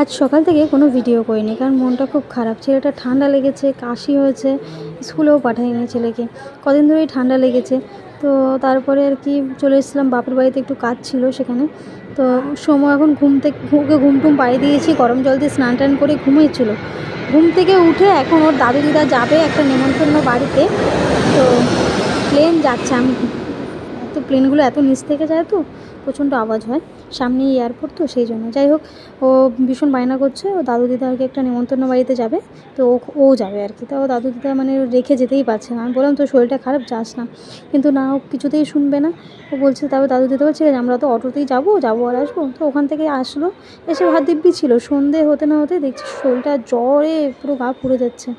আজ সকাল থেকে কোনো ভিডিও করিনি, কারণ মনটা খুব খারাপ। ছেলেটা ঠান্ডা লেগেছে, কাশি হয়েছে, স্কুলেও পাঠাইনি ছেলেকে। কদিন ধরেই ঠান্ডা লেগেছে। তো তারপরে আর কি চলে এসেছিলাম, বাপের বাড়িতে একটু কাজ ছিল সেখানে। তো সময় এখন ঘুম থেকে ওকে ঘুম টুম পাড়িয়ে দিয়েছি, গরম জল দিয়ে স্নান টান করে ঘুমিয়েছিল। ঘুম থেকে উঠে এখন ওর দাদু দিদা যাবে একটা নেমন্তন্ন বাড়িতে। তো প্লেন যাচ্ছে, আমি তো প্লেনগুলো এত নিচ থেকে যায় তো, প্রচণ্ড আওয়াজ হয়। সামনেই এয়ারপোর্ট তো, সেই জন্য। যাই হোক, ও ভীষণ বায়না করছে। ও দাদু দিদা আর কি একটা নেমন্তন্ন বাড়িতে যাবে, তো ও যাবে আর কি। তা ও দাদু দিদা মানে রেখে যেতেই পারছে না। আমি বললাম, তোর শরীরটা খারাপ, যাস না। কিন্তু না, ও কিছুতেই শুনবে না। ও বলছে, তারপর দাদু দিদা বলছে আমরা তো অটোতেই যাব যাব আর আসব। তো ওখান থেকে আসলো। এসে ভাত দিব্যি ছিল। সন্ধে হতে না হতে দেখছি শরীরটা জ্বরে পুরো গা পুড়ে যাচ্ছে।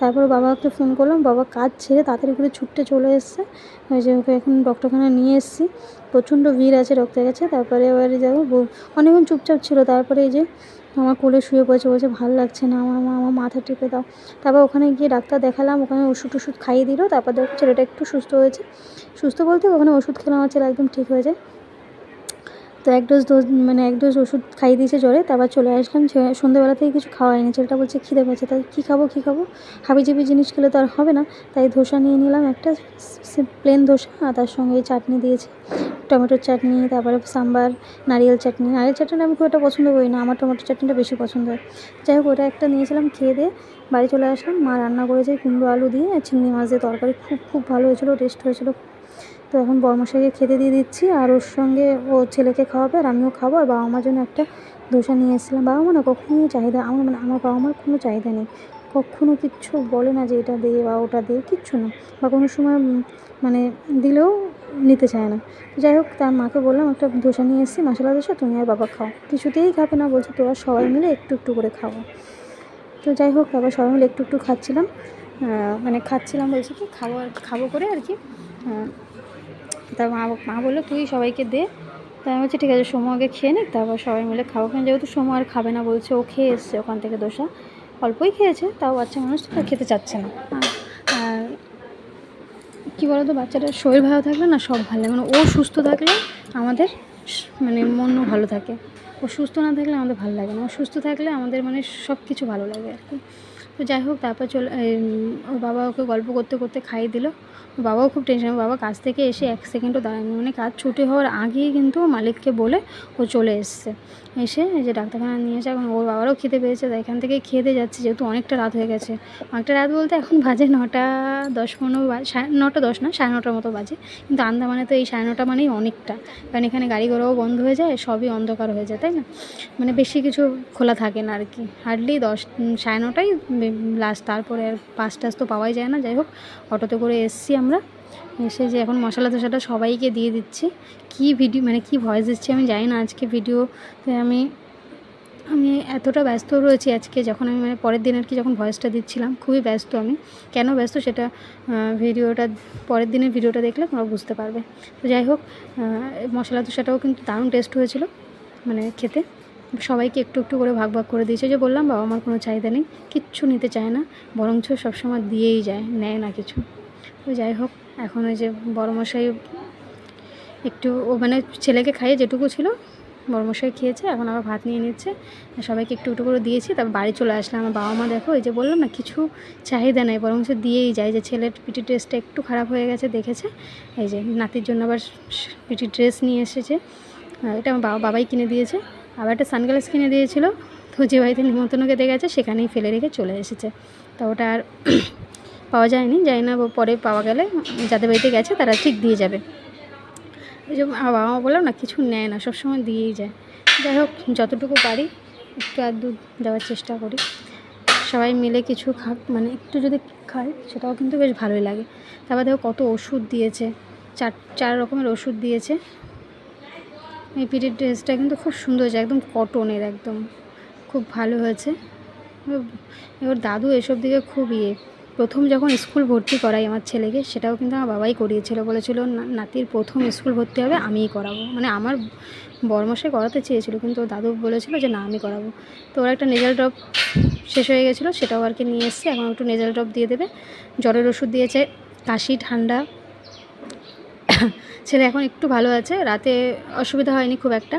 তারপরে বাবাকে ফোন করলাম, বাবা, কাজ ছেড়ে তাড়াতাড়ি করে ছুটতে চলে এসছে। ওই যে ওকে এখন ডক্টরখানা নিয়ে এসেছি। প্রচণ্ড ভিড় আছে রক্তের কাছে তারপরে এবারে যাব। বউ- অনেকক্ষণ চুপচাপ ছিল, তারপরে এই যে আমার কোলে শুয়ে পড়েছে, বলছে ভালো লাগছে না, আমার মা, আমার মাথা টিপে দাও। তারপর ওখানে গিয়ে ডাক্তার দেখালাম, ওখানে ওষুধ টষুধ খাইয়ে দিল, তারপর দেখো ছেলেটা একটু সুস্থ হয়েছে। সুস্থ বলতে ওখানে ওষুধ খেলে আমার ছেলে একদম ঠিক হয়ে যায়। তো এক ডোজ ডোজ মানে এক ডোজ ওষুধ খাইয়ে দিয়েছে জ্বরে, তারপর চলে আসলাম সন্ধ্যেবেলা থেকে কিছু খাওয়া হয়নি, ছেলেটা বলছে, খিদে পেয়েছে তাই কী খাব কী খাব? হাবিজাবি জিনিস খেলে তো আর হবে না, তাই ধোসা নিয়ে নিলাম একটা প্লেন ধোসা, আর তার সঙ্গে চাটনি দিয়েছে, টমেটোর চাটনি, তারপরে সাম্বার, নারিয়েল চাটনি নারিয়েল চাটনি আমি খুব একটা পছন্দ করি না, আমার টমেটো চাটনিটা বেশি পছন্দ হয়। যাই হোক, ওটা একটা নিয়েছিলাম, খেয়ে দিয়ে বাড়ি চলে আসলাম, মা রান্না করেছে কুমড়ো আলু দিয়ে, আর চিংড়ি মাছ দিয়ে তরকারি, খুব খুব ভালো হয়েছিলো টেস্ট হয়েছিলো তো এখন বর্মশাইকে খেতে দিয়ে দিচ্ছি আর ওর সঙ্গে ও ছেলেকে খাওয়াবে আর আমিও খাব আর বাবা মার জন্য একটা ধোসা নিয়ে এসেছিলাম। বাবা মা না কখনোই চাহিদা আমার মানে আমার বাবা মার কোনো চাহিদা নেই। কখনো কিচ্ছু বলে না যে এটা দে বা ওটা দে, কিচ্ছু না। বা কোনো সময় মানে দিলেও নিতে চায় না। যাই হোক, তার মাকে বললাম, একটা ধোসা নিয়ে এসেছি, মশলা ধোসা তুমি আর বাবা খাও। কিছুতেই খাবে না। বলছে, তোরা সবাই মিলে একটু একটু করে খাব তো যাই হোক তারপর সবাই মিলে একটু একটু খাচ্ছিলাম। মানে খাচ্ছিলাম বলছি কি, খাব আর খাব করে আর কি। তা মা মা বলল, তুই সবাইকে দে। তাই আমি বলছি, ঠিক আছে, সোমো আগে খেয়ে নিক, তারপর সবাই মিলে খাব। কারণ যেহেতু সোমো আর খাবে না বলছে, ও খেয়ে এসছে ওখান থেকে দোসা। অল্পই খেয়েছে, তাও বাচ্চা মানুষ তো খেতে চাচ্ছে না। আর কী বলতো, বাচ্চাটার শরীর ভালো থাকলে না সব ভালো লাগে। মানে ও সুস্থ থাকলে আমাদের মানে মনও ভালো থাকে। ও সুস্থ না থাকলে আমাদের ভালো লাগে না। ও সুস্থ থাকলে আমাদের মানে সব কিছু ভালো লাগে আর কি। তো যাই হোক, তারপর চলে ওর বাবা ওকে গল্প করতে করতে খাইয়ে দিল। বাবাও খুব টেনশন বাবা কাজ থেকে এসে এক সেকেন্ডও দাঁড়ায়নি। মানে কাজ ছুটি হওয়ার আগেই কিন্তু মালিককে বলে ও চলে এসছে। এসে যে ডাক্তারখানা নিয়ে এসে এখন ওর বাবারও খেতে পেয়েছে, তাই এখান থেকে খেতে যাচ্ছে, যেহেতু অনেকটা রাত হয়ে গেছে। অনেকটা রাত বলতে এখন বাজে নটা দশ পনেরো সাড়ে নটা দশ না, সাড়ে নটার মতো বাজে। কিন্তু আন্দামানে তো এই সাড়ে নটা মানেই অনেকটা। কারণ এখানে গাড়ি ঘোড়াও বন্ধ হয়ে যায়, সবই অন্ধকার হয়ে যায়, তাই না? মানে বেশি কিছু খোলা থাকে না আর কি। হার্ডলি দশ সাড়ে নটাই লাস্ট তারপরে আর পাঁচ টাস তো পাওয়াই যায় না, যাই হোক, অটোতে করে এসছি আমরা। এসে যে এখন মশলা ধোসাটা সবাইকে দিয়ে দিচ্ছি। কী ভিডিও মানে কী ভয়েস দিচ্ছি আমি জানি না, আজকে ভিডিওতে আমি আমি এতটা ব্যস্ত রয়েছি আজকে, যখন আমি মানে পরের দিন আর কি যখন ভয়েসটা দিচ্ছিলাম, খুবই ব্যস্ত আমি। কেন ব্যস্ত সেটা ভিডিওটা পরের দিনের ভিডিওটা দেখলে তোমরা বুঝতে পারবে। তো যাই হোক মশলা ধোসাটাও কিন্তু দারুণ টেস্ট হয়েছিল মানে খেতে। সবাইকে একটু একটু করে ভাগ ভাগ করে দিয়েছে। যে বললাম, বাবা আমার কোনো চাহিদা নেই, কিচ্ছু নিতে চায় না, বরঞ্চ সবসময় দিয়েই যায়, নেয় না কিছু। তো যাই হোক, এখন ওই যে বড়মশাই একটু ও মানে ছেলেকে খাইয়ে যেটুকু ছিল, বড়মশাই খেয়েছে, এখন আবার ভাত নিয়ে নিচ্ছে। সবাইকে একটু একটু করে দিয়েছি, তারপর বাড়ি চলে আসলাম। আমার বাবা মা দেখো এই যে বললাম না, কিছু চাহিদা নেই বরং সে দিয়েই যায়। যে ছেলের পিটি ড্রেসটা একটু খারাপ হয়ে গেছে, দেখেছে? এই যে নাতির জন্য আবার পিটি ড্রেস নিয়ে এসেছে। এটা আমার বাবা, বাবাই কিনে দিয়েছে। আবার একটা সানগ্লাস কিনে দিয়েছিল। তো যে বাড়িতে নিমন্ত্রণ খেতে গেছে, সেখানেই ফেলে রেখে চলে এসেছে। তো ওটা আর পাওয়া যায়নি, জানি না পরে পাওয়া গেলে, যাদের বাড়িতে গেছে তারা ঠিক দিয়ে যাবে। এই যে বাবা মা বললাম না, কিছু নেয় না, সবসময় দিয়েই যায়। যাই হোক, যতটুকু পারি, একটু আর দুধ দেওয়ার চেষ্টা করি। সবাই মিলে কিছু খাক মানে একটু যদি খাই, সেটাও কিন্তু বেশ ভালোই লাগে। তারপর দেখো কত ওষুধ দিয়েছে, চার চার রকমের ওষুধ দিয়েছে। এই পিরিয়ড ড্রেসটা কিন্তু খুব সুন্দর হয়েছে, একদম কটনের একদম। খুব ভালো হয়েছে। এবার দাদু এসব দিকে খুব ইয়ে। প্রথম যখন স্কুল ভর্তি করাই আমার ছেলেকে, সেটাও কিন্তু আমার বাবাই করিয়েছিল। বলেছিল, "না- নাতির প্রথম স্কুল ভর্তি হবে, আমিই করাবো। মানে আমার বরমশাই করাতে চেয়েছিল, কিন্তু দাদু বলেছিল যে, না, আমি করাবো। তো ওর একটা নেজাল ড্রপ শেষ হয়ে গেছিল, সেটাও আর কি নিয়ে এসছে। এখন একটু নেজাল ড্রপ দিয়ে দেবে। জ্বরের ওষুধ দিয়েছে, কাশি, ঠান্ডা ছেলে এখন একটু ভালো আছে, রাতে অসুবিধা হয়নি খুব একটা।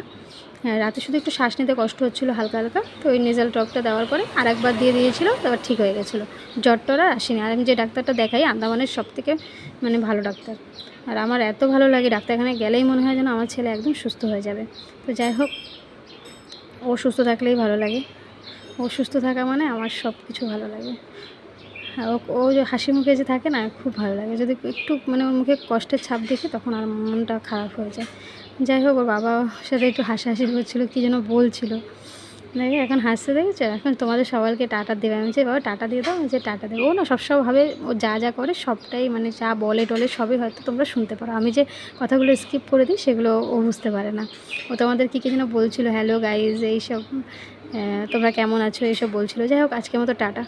হ্যাঁ রাতে শুধু একটু শ্বাস নিতে কষ্ট হচ্ছিল হালকা হালকা, তো ওই নেজাল ড্রপটা দেওয়ার পরে আর একবার দিয়ে দিয়েছিলো, তারপর ঠিক হয়ে গেছিল। জ্বর টর আর আসেনি। আর আমি যে ডাক্তারটা দেখাই, আন্দামানের সব থেকে মানে ভালো ডাক্তার। আর আমার এত ভালো লাগে, ডাক্তারখানায় গেলেই মনে হয় যেন আমার ছেলে একদম সুস্থ হয়ে যাবে। তো যাই হোক, ও সুস্থ থাকলেই ভালো লাগে। ও সুস্থ থাকা মানে আমার সব কিছু ভালো লাগে। ও ও যে হাসি মুখে যে থাকে না, খুব ভালো লাগে। যদি একটু মানে ওর মুখে কষ্টের ছাপ দেখে, তখন আর মনটা খারাপ হয়ে যায়। যাই হোক, ওর বাবার সাথে একটু হাসাহাসি করছিল কী যেন বলছিল। দেখে এখন হাসতে দেখেছ? এখন তোমাদের সবাইকে টাটা দেবে। আমি যে বাবা, টাটা দিয়ে দাও, আমি যে টাটা দেবো। ও না সবসময় ভাবে ও যা যা করে, সবটাই মানে যা বলে টলে, সবই হয়তো তোমরা শুনতে পারো। আমি যে কথাগুলো স্কিপ করে দিই, সেগুলো ও বুঝতে পারে না। ও তোমাদের কী কী যেন বলছিলো হ্যালো গাইজ এইসব। তোমরা কেমন আছো? এইসব বলছিলো। যাই হোক, আজকের মতো টাটা।